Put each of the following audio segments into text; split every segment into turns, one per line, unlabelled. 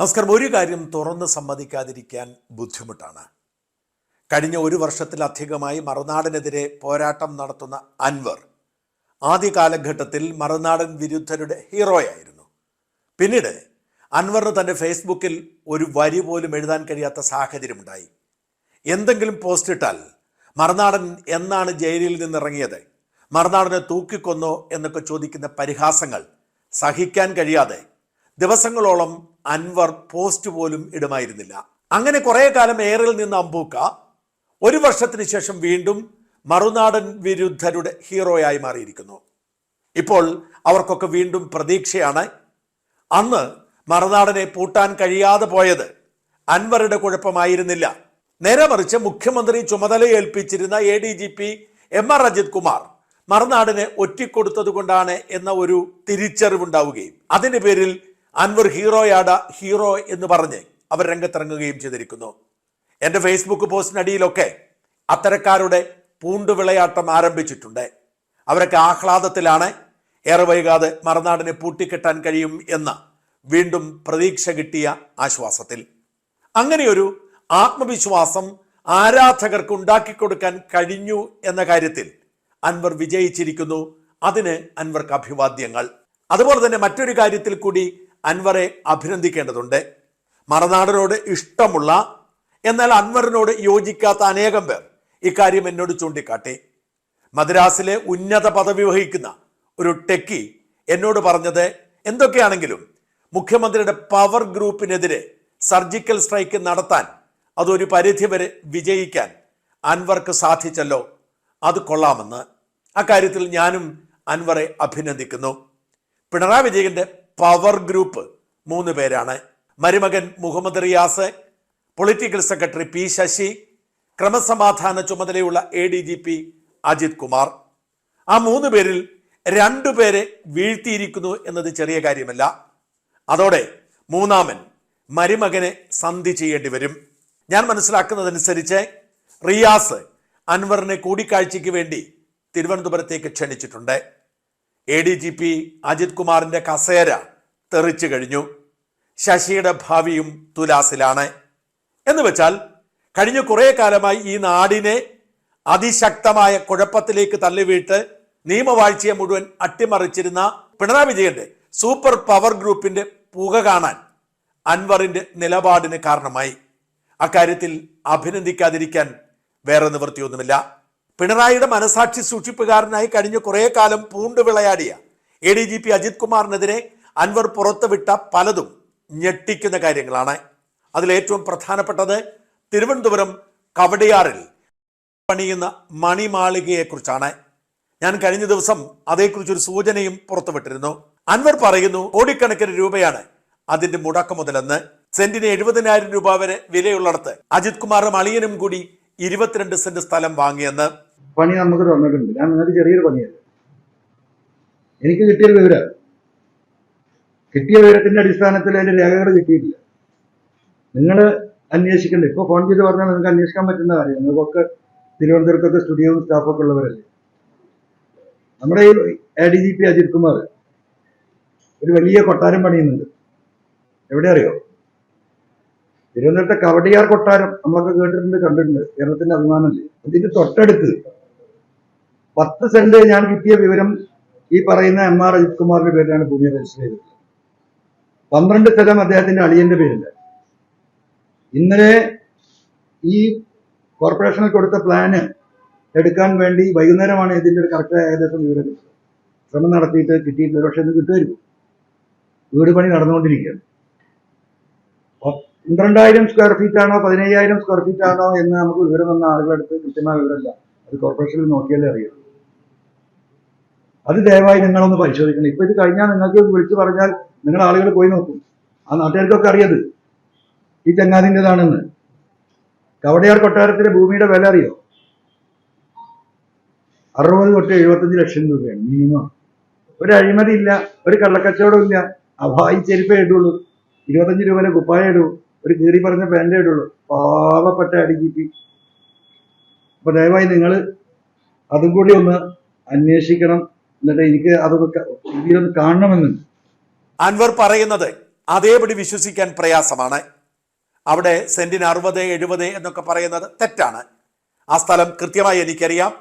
നമസ്കാരം. ഒരു കാര്യം തുറന്ന് സമ്മതിക്കാതിരിക്കാൻ ബുദ്ധിമുട്ടാണ്. കഴിഞ്ഞ ഒരു വർഷത്തിലധികമായി മറുനാടനെതിരെ പോരാട്ടം നടത്തുന്ന അൻവർ ആദ്യ കാലഘട്ടത്തിൽ മറുനാടൻ വിരുദ്ധരുടെ ഹീറോയായിരുന്നു. പിന്നീട് അൻവറിന് തന്റെ ഫേസ്ബുക്കിൽ ഒരു വരി പോലും എഴുതാൻ കഴിയാത്ത സാഹചര്യമുണ്ടായി. എന്തെങ്കിലും പോസ്റ്റ് ഇട്ടാൽ മറുനാടൻ എന്നാണ് ജയിലിൽ നിന്നിറങ്ങിയത് മറുനാടനെ തൂക്കിക്കൊന്നോ എന്നൊക്കെ ചോദിക്കുന്ന പരിഹാസങ്ങൾ സഹിക്കാൻ കഴിയാതെ ദിവസങ്ങളോളം അൻവർ പോസ്റ്റ് പോലും ഇടുമായിരുന്നില്ല. അങ്ങനെ കുറെ കാലം എയറിൽ നിന്ന് അമ്പൂക്ക ഒരു വർഷത്തിന് ശേഷം വീണ്ടും മറുനാടൻ വിരുദ്ധരുടെ ഹീറോയായി മാറിയിരിക്കുന്നു. ഇപ്പോൾ അവർക്കൊക്കെ വീണ്ടും പ്രതീക്ഷയാണ്. അന്ന് മറുനാടനെ പൂട്ടാൻ കഴിയാതെ പോയത് അൻവറുടെ കുഴപ്പമായിരുന്നില്ല. നേരെ മറിച്ച് മുഖ്യമന്ത്രി ചുമതല ഏൽപ്പിച്ചിരുന്ന A D G P M R Ajith Kumar മറുനാടിനെ ഒറ്റിക്കൊടുത്തത് കൊണ്ടാണ് എന്ന ഒരു തിരിച്ചറിവുണ്ടാവുകയും അതിന്റെ പേരിൽ അൻവർ ഹീറോയാട ഹീറോ എന്ന് പറഞ്ഞ് അവർ രംഗത്തിറങ്ങുകയും ചെയ്തിരിക്കുന്നു. എന്റെ ഫേസ്ബുക്ക് പോസ്റ്റിനടിയിലൊക്കെ അത്തരക്കാരുടെ പൂണ്ടുവിളയാട്ടം ആരംഭിച്ചിട്ടുണ്ട്. അവരൊക്കെ ആഹ്ലാദത്തിലാണ് ഏറെ വൈകാതെ മറുനാടിനെ പൂട്ടിക്കെട്ടാൻ കഴിയും എന്ന വീണ്ടും പ്രതീക്ഷ കിട്ടിയ ആശ്വാസത്തിൽ. അങ്ങനെയൊരു ആത്മവിശ്വാസം ആരാധകർക്ക് ഉണ്ടാക്കിക്കൊടുക്കാൻ കഴിഞ്ഞു എന്ന കാര്യത്തിൽ അൻവർ വിജയിച്ചിരിക്കുന്നു. അതിന് അൻവർക്ക് അഭിവാദ്യങ്ങൾ. അതുപോലെ തന്നെ മറ്റൊരു കാര്യത്തിൽ കൂടി അൻവറെ അഭിനന്ദിക്കേണ്ടതുണ്ട്. മറനാടനോട് ഇഷ്ടമുള്ള എന്നാൽ അൻവറിനോട് യോജിക്കാത്ത അനേകം പേർ ഇക്കാര്യം എന്നോട് ചൂണ്ടിക്കാട്ടി. മദ്രാസിലെ ഉന്നത പദവി വഹിക്കുന്ന ഒരു ടെക്കി എന്നോട് പറഞ്ഞത് എന്തൊക്കെയാണെങ്കിലും മുഖ്യമന്ത്രിയുടെ പവർ ഗ്രൂപ്പിനെതിരെ സർജിക്കൽ സ്ട്രൈക്ക് നടത്താൻ അതൊരു പരിധിവരെ വിജയിക്കാൻ അൻവർക്ക് സാധിച്ചല്ലോ. അത് കൊള്ളാമെന്ന്. അക്കാര്യത്തിൽ ഞാനും അൻവറെ അഭിനന്ദിക്കുന്നു. പിണറായി വിജയന്റെ പവർ ഗ്രൂപ്പ്. മൂന്ന് പേരാണ്. മരുമകൻ Muhammad Riyas political secretary P Sasi ക്രമസമാധാന ചുമതലയുള്ള A D G P Ajith Kumar. ആ മൂന്ന് പേരിൽ രണ്ടു പേരെ വീഴ്ത്തിയിരിക്കുന്നു എന്നത് ചെറിയ കാര്യമല്ല. അതോടെ മൂന്നാമൻ മരുമകനെ സന്ധി ചെയ്യേണ്ടി വരും. ഞാൻ മനസ്സിലാക്കുന്നതനുസരിച്ച് റിയാസ് അൻവറിനെ കൂടിക്കാഴ്ചയ്ക്ക് വേണ്ടി തിരുവനന്തപുരത്തേക്ക് ക്ഷണിച്ചിട്ടുണ്ട്. A D G P Ajith കുമാറിന്റെ കസേര തെറിച്ചു കഴിഞ്ഞു. ശശിയുടെ ഭാവിയും തുലാസിലാണ്. എന്ന് വെച്ചാൽ കഴിഞ്ഞ കുറെ കാലമായി ഈ നാടിനെ അതിശക്തമായ കുഴപ്പത്തിലേക്ക് തള്ളിവിട്ട് നിയമവാഴ്ചയെ മുഴുവൻ അട്ടിമറിച്ചിരുന്ന പിണറായി വിജയന്റെ സൂപ്പർ പവർ ഗ്രൂപ്പിന്റെ പുക കാണാൻ അൻവറിന്റെ നിലപാടിന് കാരണമായി. അക്കാര്യത്തിൽ അഭിനന്ദിക്കാതിരിക്കാൻ വേറെ നിവൃത്തിയൊന്നുമില്ല. പിണറായിയുടെ മനസാക്ഷി സൂക്ഷിപ്പുകാരനായി കഴിഞ്ഞ കുറേ കാലം പൂണ്ട് വിളയാടിയ A D G P Ajith കുമാറിനെതിരെ Anvar പുറത്തുവിട്ട പലതും ഞെട്ടിക്കുന്ന കാര്യങ്ങളാണ്. അതിലേറ്റവും പ്രധാനപ്പെട്ടത് തിരുവനന്തപുരം കവടിയാറിൽ പണിയുന്ന മണിമാളികയെക്കുറിച്ചാണ്. ഞാൻ കഴിഞ്ഞ ദിവസം അതേക്കുറിച്ചൊരു സൂചനയും പുറത്തുവിട്ടിരുന്നു. അൻവർ പറയുന്നു കോടിക്കണക്കിന് രൂപയാണ് അതിന്റെ മുടക്ക മുതലെന്ന്. സെന്റിന് എഴുപതിനായിരം രൂപ വരെ വിലയുള്ളിടത്ത് അജിത് കുമാറും അളിയനും കൂടി ഇരുപത്തിരണ്ട് സെന്റ് സ്ഥലം വാങ്ങിയെന്ന്.
പണി നമുക്ക് തന്നിട്ടുണ്ട് ഞാൻ നിങ്ങൾക്ക് ചെറിയൊരു പണിയല്ല. എനിക്ക് കിട്ടിയൊരു വിവരം. കിട്ടിയ വിവരത്തിന്റെ അടിസ്ഥാനത്തിൽ അതിന്റെ രേഖകൾ കിട്ടിയിട്ടില്ല. നിങ്ങൾ അന്വേഷിക്കണ്ട. ഇപ്പൊ ഫോൺ ചെയ്ത് പറഞ്ഞാൽ നിങ്ങൾക്ക് അന്വേഷിക്കാൻ പറ്റുന്ന കാര്യം നിങ്ങൾക്കൊക്കെ തിരുവനന്തപുരത്തൊക്കെ സ്റ്റുഡിയോയും സ്റ്റാഫൊക്കെ ഉള്ളവരല്ലേ? നമ്മുടെ ഈ A D G P Ajith Kumar ഒരു വലിയ കൊട്ടാരം പണിയുന്നുണ്ട്. എവിടെ അറിയോ? തിരുവനന്തപുരത്തെ കവടിയാർ കൊട്ടാരം നമ്മളൊക്കെ കേട്ടിട്ടുണ്ട് കണ്ടിട്ടുണ്ട്. കേരളത്തിന്റെ അഭിമാനമല്ലേ? അതിന്റെ തൊട്ടടുത്ത് പത്ത് സെന്റ് ഞാൻ കിട്ടിയ വിവരം ഈ പറയുന്ന എം ആർ അജിത് കുമാറിന്റെ പേരിലാണ് ഭൂമി രജിസ്റ്റർ ചെയ്തത്. പന്ത്രണ്ട് സ്ഥലം അദ്ദേഹത്തിന്റെ അളിയന്റെ പേരിൽ ഇന്നലെ ഈ കോർപ്പറേഷനിൽ കൊടുത്ത പ്ലാന് എടുക്കാൻ വേണ്ടി വൈകുന്നേരമാണ് ഇതിന്റെ ഒരു കറക്റ്റ് ഏകദേശം വിവരം കിട്ടുന്നത് ശ്രമം നടത്തിയിട്ട് കിട്ടിയിട്ടില്ല. പക്ഷെ ഇത് കിട്ടുമായിരിക്കും വീട് പണി നടന്നുകൊണ്ടിരിക്കുകയാണ്. പന്ത്രണ്ടായിരം സ്ക്വയർ ഫീറ്റ് ആണോ പതിനയ്യായിരം സ്ക്വയർ ഫീറ്റ് ആണോ എന്ന് നമുക്ക് വിവരം വന്ന ആളുകളെടുത്ത് കൃത്യമായ വിവരമില്ല. അത് കോർപ്പറേഷനിൽ നോക്കിയാലേ അറിയുള്ളൂ അത് ദയവായി നിങ്ങളൊന്ന് പരിശോധിക്കണം. ഇപ്പൊ ഇത് കഴിഞ്ഞാൽ നിങ്ങൾക്ക് വിളിച്ചു പറഞ്ഞാൽ നിങ്ങൾ ആളുകൾ പോയി നോക്കും. ആ നാട്ടുകാർക്കൊക്കെ അറിയത് ഈ ചങ്ങാതിന്റെതാണെന്ന് കവടയാർ കൊട്ടാരത്തിലെ ഭൂമിയുടെ വില അറിയോ? അറുപത് തൊട്ട് എഴുപത്തഞ്ച് ലക്ഷം രൂപയാണ് മിനിമം. ഒരു അഴിമതി ഇല്ല ഒരു കള്ളക്കച്ചവടം ഇല്ല. അഭായി ചെരുപ്പേ ഇടുള്ളൂ. ഇരുപത്തഞ്ച് രൂപയുടെ കുപ്പായ ഇടൂ. ഒരു കീറി പറഞ്ഞ പാന്റെ ഇടുള്ളൂ. പാവപ്പെട്ട അടി ജിപ്പി അപ്പൊ ദയവായി നിങ്ങൾ അതും കൂടി ഒന്ന് അന്വേഷിക്കണം. എന്നിട്ട് എനിക്ക് അതൊക്കെ ഇതിലൊന്ന് കാണണമെന്നുണ്ട്
അൻവർ പറയുന്നത് അതേപടി വിശ്വസിക്കാൻ പ്രയാസമാണ്. അവിടെ സെന്റിന് അറുപത് എഴുപത് എന്നൊക്കെ പറയുന്നത് തെറ്റാണ്. ആ സ്ഥലം കൃത്യമായി എനിക്കറിയാം.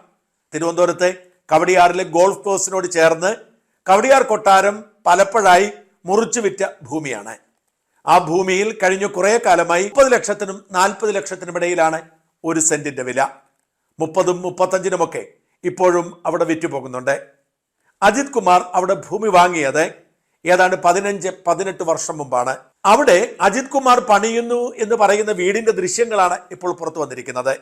തിരുവനന്തപുരത്തെ കവടിയാറിലെ ഗോൾഫ് കോഴ്സിനോട് ചേർന്ന് കവടിയാർ കൊട്ടാരം പലപ്പോഴായി മുറിച്ചു വിറ്റ ഭൂമിയാണ്. ആ ഭൂമിയിൽ കഴിഞ്ഞ കുറേ കാലമായി മുപ്പത് ലക്ഷത്തിനും നാൽപ്പത് ലക്ഷത്തിനും ഇടയിലാണ് ഒരു സെന്റിന്റെ വില. മുപ്പതും മുപ്പത്തഞ്ചിനുമൊക്കെ ഇപ്പോഴും അവിടെ വിറ്റുപോകുന്നുണ്ട്. അജിത് കുമാർ അവിടെ ഭൂമി വാങ്ങിയത് ഏതാണ്ട് പതിനഞ്ച് പതിനെട്ട് വർഷം മുമ്പാണ്. അവിടെ അജിത് കുമാർ പണിയുന്നു എന്ന് പറയുന്ന വീടിന്റെ ദൃശ്യങ്ങളാണ് ഇപ്പോൾ പുറത്തു വന്നിരിക്കുന്നത്.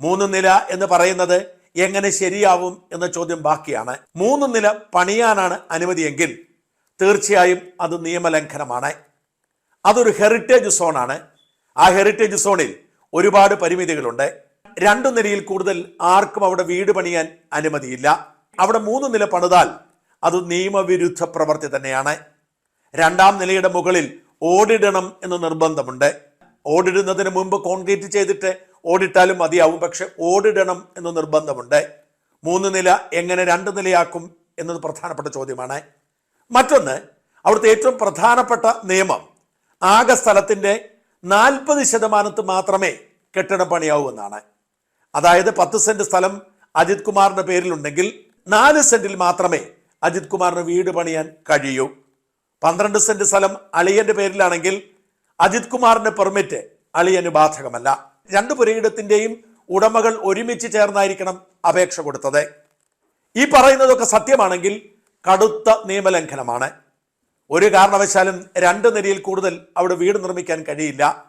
മൂന്ന് നില എന്ന് പറയുന്നത് എങ്ങനെ ശരിയാവും എന്ന ചോദ്യം ബാക്കിയാണ്. മൂന്ന് നില പണിയാനാണ് അനുമതിയെങ്കിൽ തീർച്ചയായും അത് നിയമലംഘനമാണ്. അതൊരു ഹെറിറ്റേജ് സോണാണ് ആ ഹെറിറ്റേജ് സോണിൽ ഒരുപാട് പരിമിതികളുണ്ട്. രണ്ടു നിലയിൽ കൂടുതൽ ആർക്കും അവിടെ വീട് പണിയാൻ അനുമതിയില്ല. അവിടെ മൂന്ന് നില പണിതാൽ അത് നിയമവിരുദ്ധ പ്രവൃത്തി തന്നെയാണ്. രണ്ടാം നിലയുടെ മുകളിൽ ഓടിടണം എന്ന് നിർബന്ധമുണ്ട്. ഓടിടുന്നതിന് മുമ്പ് കോൺക്രീറ്റ് ചെയ്തിട്ട് ഓടിട്ടാലും മതിയാവും പക്ഷെ ഓടിടണം എന്ന് നിർബന്ധമുണ്ട്. മൂന്ന് നില എങ്ങനെ രണ്ട് നിലയാക്കും എന്നത് പ്രധാനപ്പെട്ട ചോദ്യമാണ്. മറ്റൊന്ന് അവിടുത്തെ ഏറ്റവും പ്രധാനപ്പെട്ട നിയമം ആകെ സ്ഥലത്തിന്റെ നാൽപ്പത് ശതമാനത്ത് മാത്രമേ കെട്ടിടം പണിയാവൂ എന്നാണ്. അതായത് പത്ത് സെന്റ് സ്ഥലം അജിത് കുമാറിന്റെ പേരിലുണ്ടെങ്കിൽ നാല് സെന്റിൽ മാത്രമേ അജിത് കുമാറിന് വീട് പണിയാൻ കഴിയൂ. പന്ത്രണ്ട് സെന്റ് സ്ഥലം അളിയന്റെ പേരിലാണെങ്കിൽ അജിത് കുമാറിന്റെ പെർമിറ്റ് അളിയന് ബാധകമല്ല. രണ്ട് പുരയിടത്തിന്റെയും ഉടമകൾ ഒരുമിച്ച് ചേർന്നായിരിക്കണം അപേക്ഷ കൊടുത്തത്. ഈ പറയുന്നതൊക്കെ സത്യമാണെങ്കിൽ കടുത്ത നിയമലംഘനമാണ്. ഒരു കാരണവശാലും രണ്ട് നിലയിൽ കൂടുതൽ അവിടെ വീട് നിർമ്മിക്കാൻ കഴിയില്ല.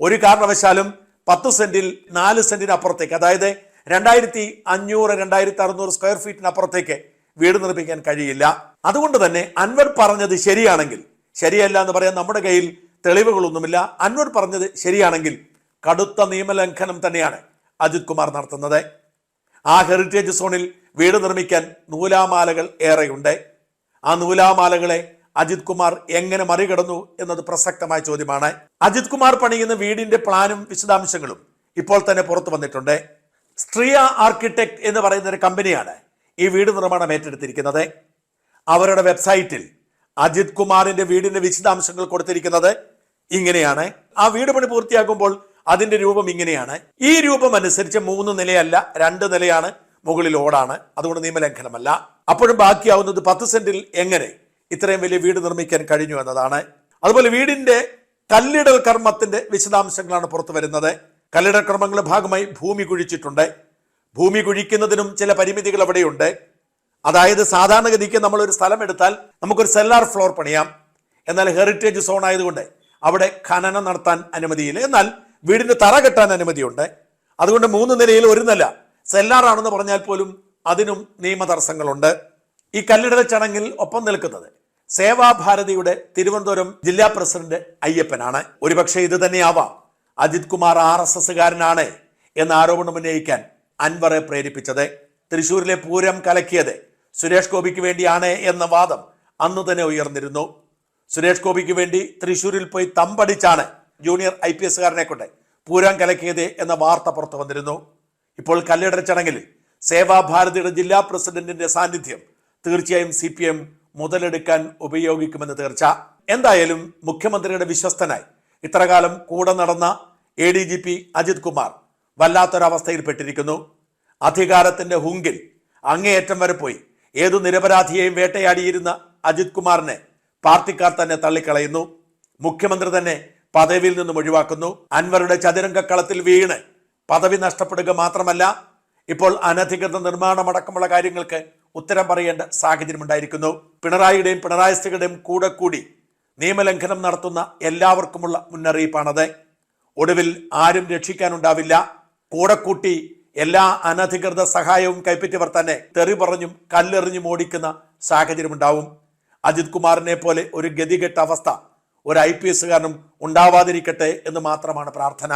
ഒരു കാരണവശാലും പത്ത് സെന്റിൽ നാല് സെന്റിന് അപ്പുറത്തേക്ക് അതായത് രണ്ടായിരത്തി അഞ്ഞൂറ് രണ്ടായിരത്തി അറുന്നൂറ് സ്ക്വയർ ഫീറ്റിനപ്പുറത്തേക്ക് വീട് നിർമ്മിക്കാൻ കഴിയില്ല. അതുകൊണ്ട് തന്നെ അൻവർ പറഞ്ഞത് ശരിയാണെങ്കിൽ ശരിയല്ല എന്ന് പറയാൻ നമ്മുടെ കയ്യിൽ തെളിവുകളൊന്നുമില്ല. അൻവർ പറഞ്ഞത് ശരിയാണെങ്കിൽ കടുത്ത നിയമലംഘനം തന്നെയാണ് അജിത് കുമാർ നടത്തുന്നത്. ആ ഹെറിറ്റേജ് സോണിൽ വീട് നിർമ്മിക്കാൻ നൂലാമാലകൾ ഏറെയുണ്ട്. ആ നൂലാമാലകളെ അജിത് കുമാർ എങ്ങനെ മറികടന്നു എന്നത് പ്രസക്തമായ ചോദ്യമാണ്. അജിത് കുമാർ പണിയുന്ന വീടിന്റെ പ്ലാനും വിശദാംശങ്ങളും ഇപ്പോൾ തന്നെ പുറത്തു വന്നിട്ടുണ്ട്. സ്ട്രിയ ആർക്കിടെക്ട് എന്ന് പറയുന്ന ഒരു കമ്പനിയാണ് ഈ വീട് നിർമ്മാണം ഏറ്റെടുത്തിരിക്കുന്നത്. അവരുടെ വെബ്സൈറ്റിൽ അജിത് കുമാറിന്റെ വീടിന്റെ വിശദാംശങ്ങൾ കൊടുത്തിരിക്കുന്നത് ഇങ്ങനെയാണ്. ആ വീട് പണി പൂർത്തിയാക്കുമ്പോൾ അതിന്റെ രൂപം ഇങ്ങനെയാണ്. ഈ രൂപം അനുസരിച്ച് മൂന്ന് നിലയല്ല രണ്ട് നിലയാണ് മുകളിൽ ഓടാണ്. അതുകൊണ്ട് നിയമലംഘനമല്ല. അപ്പോഴും ബാക്കിയാവുന്നത് പത്ത് സെന്റിൽ എങ്ങനെ ഇത്രയും വലിയ വീട് നിർമ്മിക്കാൻ കഴിഞ്ഞു എന്നതാണ്. അതുപോലെ വീടിന്റെ കല്ലിടൽ കർമ്മത്തിന്റെ വിശദാംശങ്ങളാണ് പുറത്തു വരുന്നത്. കല്ലിടൽ കർമ്മങ്ങളുടെ ഭാഗമായി ഭൂമി കുഴിച്ചിട്ടുണ്ട്. ഭൂമി കുഴിക്കുന്നതിനും ചില പരിമിതികൾ അവിടെയുണ്ട്. അതായത് സാധാരണഗതിക്ക് ഒരു സ്ഥലം എടുത്താൽ നമുക്കൊരു സെല്ലാർ ഫ്ലോർ പണിയാം. എന്നാൽ ഹെറിറ്റേജ് സോൺ ആയതുകൊണ്ട് അവിടെ ഖനനം നടത്താൻ അനുമതിയില്ല. എന്നാൽ വീടിന്റെ തറ കെട്ടാൻ അനുമതിയുണ്ട്. അതുകൊണ്ട് മൂന്ന് നിലയിൽ ഒരു നില സെല്ലാർ ആണെന്ന് പറഞ്ഞാൽ പോലും അതിനും നിയമ തടസ്സങ്ങളുണ്ട് ഈ കല്ലിടൽ ചടങ്ങിൽ ഒപ്പം നിൽക്കുന്നത് സേവാഭാരതിയുടെ തിരുവനന്തപുരം ജില്ലാ പ്രസിഡന്റ് അയ്യപ്പനാണ്. ഒരുപക്ഷെ ഇത് തന്നെയാവാം. അജിത് കുമാർ ആർ എസ് എസ്സുകാരനാണ് എന്ന ആരോപണം ഉന്നയിക്കാൻ അൻവറെ പ്രേരിപ്പിച്ചത്. തൃശൂരിലെ പൂരം കലക്കിയത് സുരേഷ് ഗോപിക്ക് വേണ്ടിയാണ് എന്ന വാദം അന്ന് തന്നെ ഉയർന്നിരുന്നു. സുരേഷ് ഗോപിക്ക് വേണ്ടി തൃശൂരിൽ പോയി തമ്പടിച്ചാണ് ജൂനിയർ ഐ പി എസ്സുകാരനെ കൊണ്ട് പൂരം കലക്കിയത് എന്ന വാർത്ത പുറത്തു വന്നിരുന്നു. ഇപ്പോൾ കല്ലിടൽ ചടങ്ങിൽ സേവാഭാരതിയുടെ ജില്ലാ പ്രസിഡന്റിന്റെ സാന്നിധ്യം തീർച്ചയായും സി പി എം മുതലെടുക്കാൻ ഉപയോഗിക്കുമെന്ന് തീർച്ച. എന്തായാലും മുഖ്യമന്ത്രിയുടെ വിശ്വസ്തനായി ഇത്രകാലം കൂടെ നടന്ന A D G P Ajith Kumar വല്ലാത്തൊരവസ്ഥയിൽപ്പെട്ടിരിക്കുന്നു. അധികാരത്തിന്റെ ഹുങ്കിൽ അങ്ങേയറ്റം വരെ പോയി. ഏതു നിരപരാധിയെയും വേട്ടയാടിയിരുന്ന അജിത് കുമാറിനെ പാർട്ടിക്കാർ തന്നെ തള്ളിക്കളയുന്നു. മുഖ്യമന്ത്രി തന്നെ പദവിയിൽ നിന്നും ഒഴിവാക്കുന്നു. അൻവറുടെ ചതുരംഗക്കളത്തിൽ വീണ് പദവി നഷ്ടപ്പെടുക മാത്രമല്ല ഇപ്പോൾ അനധികൃത നിർമ്മാണമടക്കമുള്ള കാര്യങ്ങൾക്ക് ഉത്തരം പറയേണ്ട സാഹചര്യം ഉണ്ടായിരിക്കുന്നു പിണറായിയുടെയും പിണറായിസ്റ്റുകളുടെയും കൂടെ കൂടി നിയമലംഘനം നടത്തുന്ന എല്ലാവർക്കുമുള്ള മുന്നറിയിപ്പാണത്. ഒടുവിൽ ആരും രക്ഷിക്കാനുണ്ടാവില്ല. കൂടെ കൂട്ടി എല്ലാ അനധികൃത സഹായവും കൈപ്പറ്റിയവർ തന്നെ തെറി പറഞ്ഞും കല്ലെറിഞ്ഞും ഓടിക്കുന്ന സാഹചര്യമുണ്ടാവും. അജിത് കുമാറിനെ പോലെ ഒരു ഗതികെട്ട അവസ്ഥ ഒരു ഐ പി എസുകാരനും ഉണ്ടാവാതിരിക്കട്ടെ എന്ന് മാത്രമാണ് പ്രാർത്ഥന.